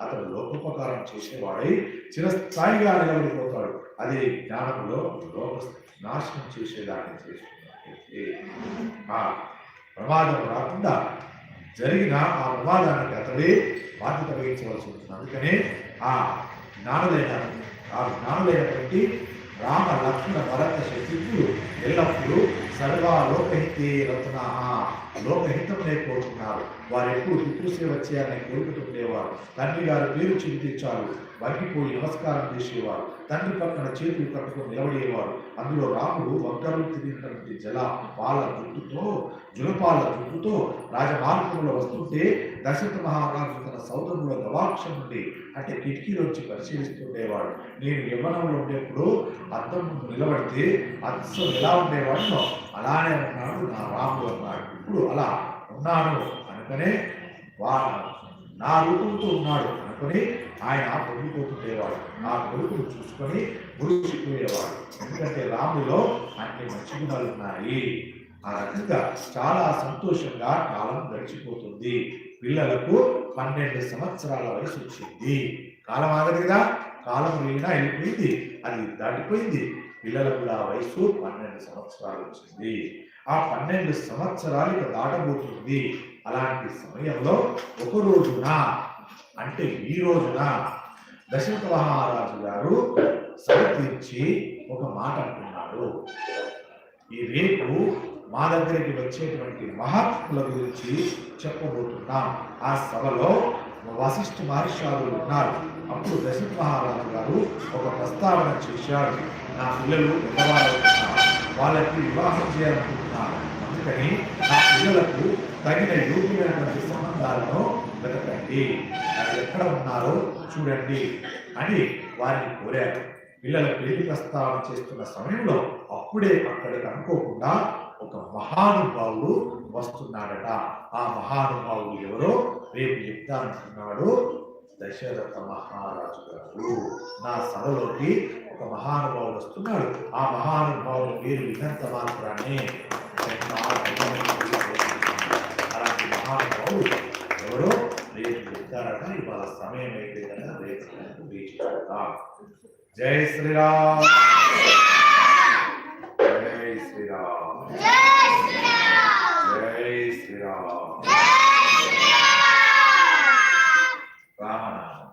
అతను లోకోపకారం చేసేవాడై చిరస్థాయిగా నిలబడిపోతాడు. అదే జ్ఞానంలో లోక నాశనం చేసేదాన్ని చేసుకున్నట్లయితే ఆ ప్రమాదం రాకుండా జరిగిన ఆ ప్రమాదానికి అతడే బాధ్యత వహించవలసి ఉంటుంది. అందుకనే ఆ జ్ఞానులైన ఆ జ్ఞానులైనటువంటి రామ లక్ష్మణ భరత శత్రువులు ఎల్లప్పుడూ సర్వ లోకహితే రత్న. లోకహితమునే కోరుకున్నారు. వారు ఎప్పుడు పితృసేవ వచ్చేయాలని కోరుకుంటుండేవారు తండ్రి గారు పేరు చింతించారు వంగిపోయి నమస్కారం చేసేవారు. తండ్రి పక్కన చేతులు కట్టుకుని నిలబడేవారు. అందులో రాముడు వంకరలు తిరిగినటువంటి జల పాల జుట్టుతో జులపాల జుట్టుతో రాజమార్గంలో వస్తుంటే దశరథ మహారాజు తన సౌదరుల గవాక్షం నుండి అంటే కిటికీలోంచి పరిశీలిస్తుండేవాడు నేను యవ్వనంలో ఉండేప్పుడు అద్దం నిలబడితే అద్దం ఎలా ఉండేవాడు అలానే ఉన్నాడు నా రాముడు అన్నాడు. ఇప్పుడు అలా ఉన్నాను అనుకనే వా నా రూపంతో ఉన్నాడు అనుకొని ఆయన పొంగిపోతుండేవాడు. నా కొడుకును చూసుకొని మురిసిపోయేవాడు. ఎందుకంటే రాముడిలో అన్ని మంచి గుణాలు ఉన్నాయి. ఆ రకంగా చాలా సంతోషంగా కాలం గడిచిపోతుంది. పిల్లలకు పన్నెండు సంవత్సరాల వయసు వచ్చింది కాలం ఆగదు కదా? కాలం వెళ్ళినా వెళ్ళిపోయింది. అది దాటిపోయింది. పిల్లలకు కూడా వయసు పన్నెండు సంవత్సరాలు వచ్చింది. ఆ పన్నెండు సంవత్సరాలు దాటబోతుంది. అలాంటి సమయంలో ఒక రోజున అంటే ఈ రోజున దశరథ మహారాజు గారు సమర్పించి ఒక మాట అంటున్నాడు. ఈ రేపు మా దగ్గరికి వచ్చేటువంటి మహాత్ముల గురించి చెప్పబోతున్నాం. ఆ సభలో వశిష్ఠ మహర్షాలు ఉన్నారు అప్పుడు దశరథ మహారాజు గారు ఒక ప్రస్తావన చేశాడు నా పిల్లలు పెద్దవాళ్ళు వాళ్ళకి వివాహం చేయాలనుకుంటున్నారు. అందుకని నా పిల్లలకు తగిన యోగ్యమైనటువంటి సంబంధాలను వెతకండి. అది ఎక్కడ ఉన్నారో చూడండి అని వారిని కోరారు. పిల్లల పెళ్ళి ప్రస్తావన చేస్తున్న సమయంలో అప్పుడే అక్కడికి అనుకోకుండా ఒక మహానుభావుడు వస్తున్నాడట. ఆ మహానుభావుడు ఎవరో? రేపు చెప్తానంటున్నాడు దశరథ మహారాజు గారు. నా సభలోకి ఒక మహానుభావుడు వస్తున్నాడు. ఆ మహానుభావుడు పేరు వినంత మాత్రాన్ని అలాంటి మహానుభావుడు ఎవరో? రేపు చెప్తారట. ఇవాళ సమయం అయితే కదా రేపు వేచి జై శ్రీరామ్. శ్రీరామ్ జై శ్రీరామ్ రామనామం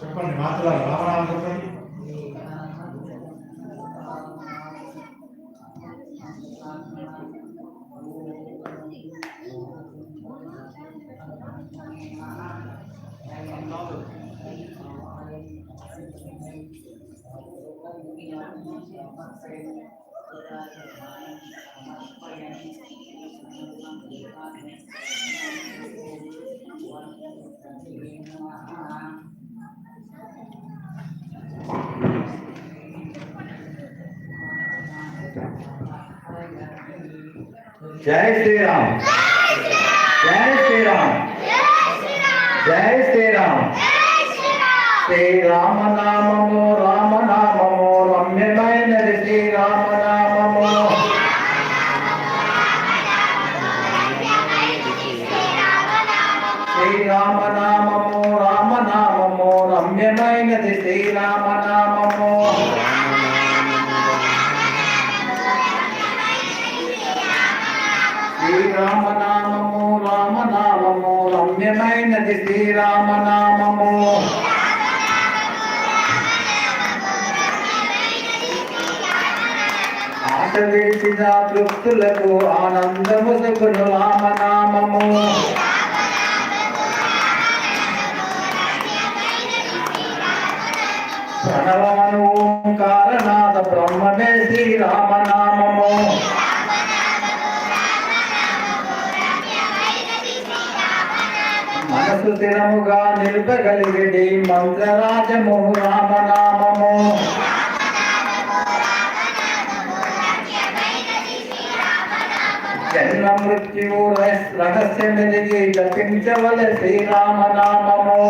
చెప్పండి మాత్రం రామనామం చెప్పండి. జై శ్రీరామ్ జై శ్రీరామ్ జై శ్రీరామ్ శ్రీరామ నామము రామ రమ్యమైనది శ్రీరామ నామము శ్రీరామ నామము రామ నామము రమ్యమైనది శ్రీరామ నామము ఆశ విడిచిన తృప్తులకు ఆనందము సుఖును రామనామము. ప్రణవాను ఓంకారనాథ బ్రహ్మమే శ్రీరామనామము. మనసు స్థిరముగా నిలుపగలిగిడి మంత్రరాజము రామనామము. జన్మ మృత్యు రహస్యమెలిగి జపించవల శ్రీరామనామము.